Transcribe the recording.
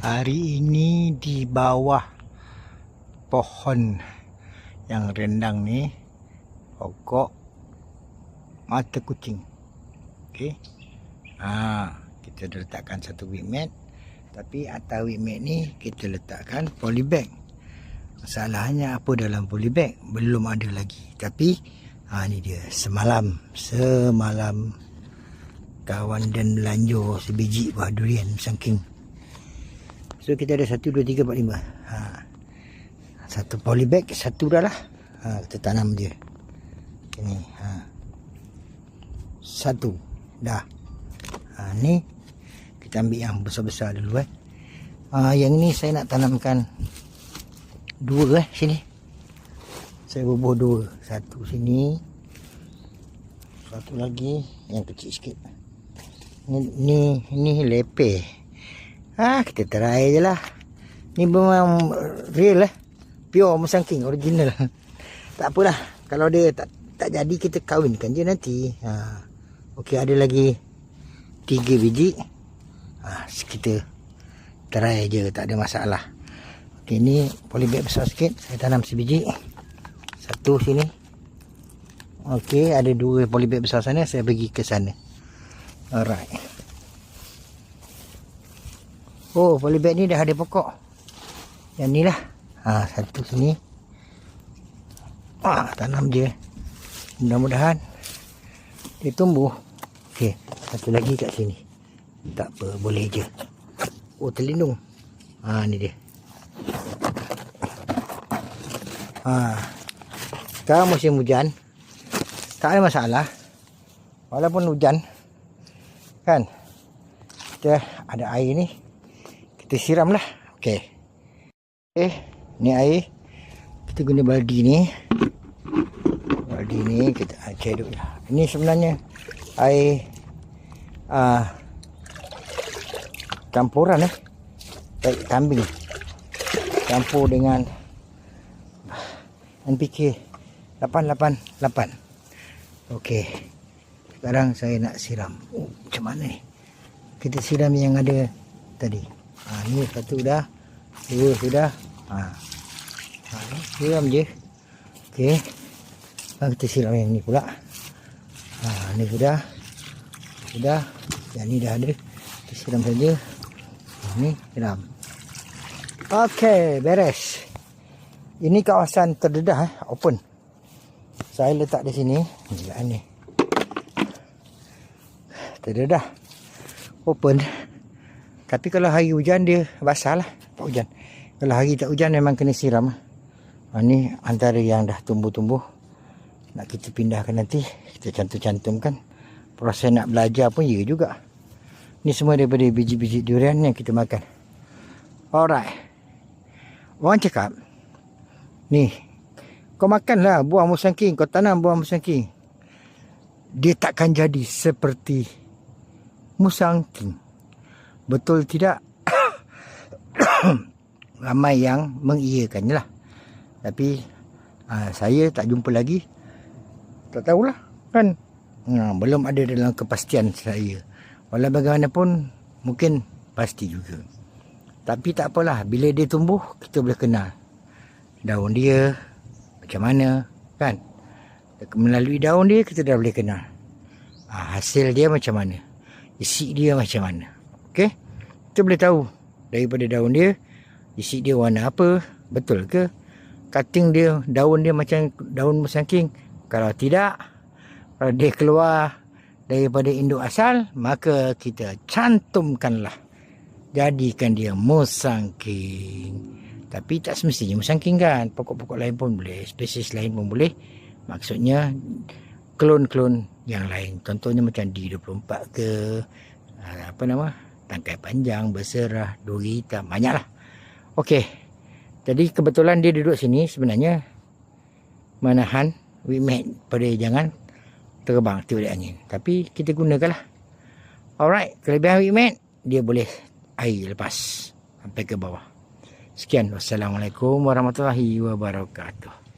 hari ini di bawah pohon yang rendang ni pokok mata kucing. Okey. Ha, kita dah letakkan satu wheat mat. Tapi atas wheat mat ni kita letakkan polybag. Masalahnya apa dalam polybag? Belum ada lagi. Tapi ha ni dia semalam semalam kawan dan melanjur sebiji buah durian sangking. So kita ada 1 2 3 4 5. Ha. Satu polybag, satu dah lah. Ha, kita tanam dia. Ini, ha. Satu. Dah. Ha, ni kita ambil yang besar-besar dulu eh. Ha, yang ni saya nak tanamkan dua eh sini. Saya bubuh dua. Satu sini. Satu lagi yang kecil sikit ni ni, ni lepeh ah kita try je lah. Ni memang real lah. Pure musangking original tak apalah. Kalau dia tak tak jadi kita kawinkan je nanti. Ha. Okey ada lagi tiga biji. Ha kita try je tak ada masalah. Okey ni polybag besar sikit. Saya tanam sebiji satu sini. Okey ada dua polybag besar sana. Saya pergi ke sana. Alright. Oh, polybag ni dah ada pokok. Yang ni lah. Ha, satu sini. Ah, tanam je. Mudah-mudahan dia tumbuh. Okey, satu lagi kat sini. Tak apa, boleh je. Oh, terlindung. Ha, ni dia. Ha. Sekarang musim hujan. Tak ada masalah. Walaupun hujan, kan kita ada air ni kita siram lah ok eh ni air. Kita guna baldi ni. Baldi ni kita ceduk lah. Ini sebenarnya air uh, campuran eh. Baik kambing. Campur dengan NPK 888 okey. Sekarang saya nak siram. Oh, macam mana ni? Kita siram yang ada tadi. Ha, ni satu dah. Dua sudah. Ha. Ha, ni siram je. Okey. Sekarang kita siram yang ni pula. Ha, ni sudah. Sudah. Yang ni dah ada. Kita siram saja. Ha, ni siram. Okey, beres. Ini kawasan terdedah eh, open. Saya letak di sini. Ni ni tak ada dah open tapi kalau hari hujan dia basah lah tak hujan. Kalau hari tak hujan memang kena siram ha, ni antara yang dah tumbuh-tumbuh. Nak kita pindahkan nanti kita cantum-cantumkan proses nak belajar pun ya juga. Ni semua daripada biji-biji durian yang kita makan. Alright. Orang cakap ni kau makanlah buah musangking kau tanam buah musangking. Dia takkan jadi seperti musang king. Betul tidak? Ramai yang mengiyakannya lah. Tapi uh, saya tak jumpa lagi. Tak tahulah kan. Uh, belum ada dalam kepastian saya. Walau bagaimanapun mungkin pasti juga. Tapi tak apalah. Bila dia tumbuh kita boleh kenal. Daun dia macam mana kan. Melalui daun dia kita dah boleh kenal. Uh, hasil dia macam mana isi dia macam mana. Okey? Kita boleh tahu daripada daun dia isi dia warna apa, betul ke? Cutting dia, daun dia macam daun musangking. Kalau tidak, kalau dia keluar daripada induk asal, maka kita cantumkanlah. Jadikan dia musangking. Tapi tak semestinya musangking kan. Pokok-pokok lain pun boleh. Spesies lain pun boleh. Maksudnya, klon-klon yang lain. Contohnya macam D24 ke ah, apa nama? Tangkai panjang, berserah, duri hitam, banyaklah. Okey. Jadi kebetulan dia duduk sini sebenarnya menahan wimet pada jangan terbang tiup angin. Tapi kita gunakanlah. Alright, kelebihan wimet dia boleh air lepas sampai ke bawah. Sekian. Wassalamualaikum warahmatullahi wabarakatuh.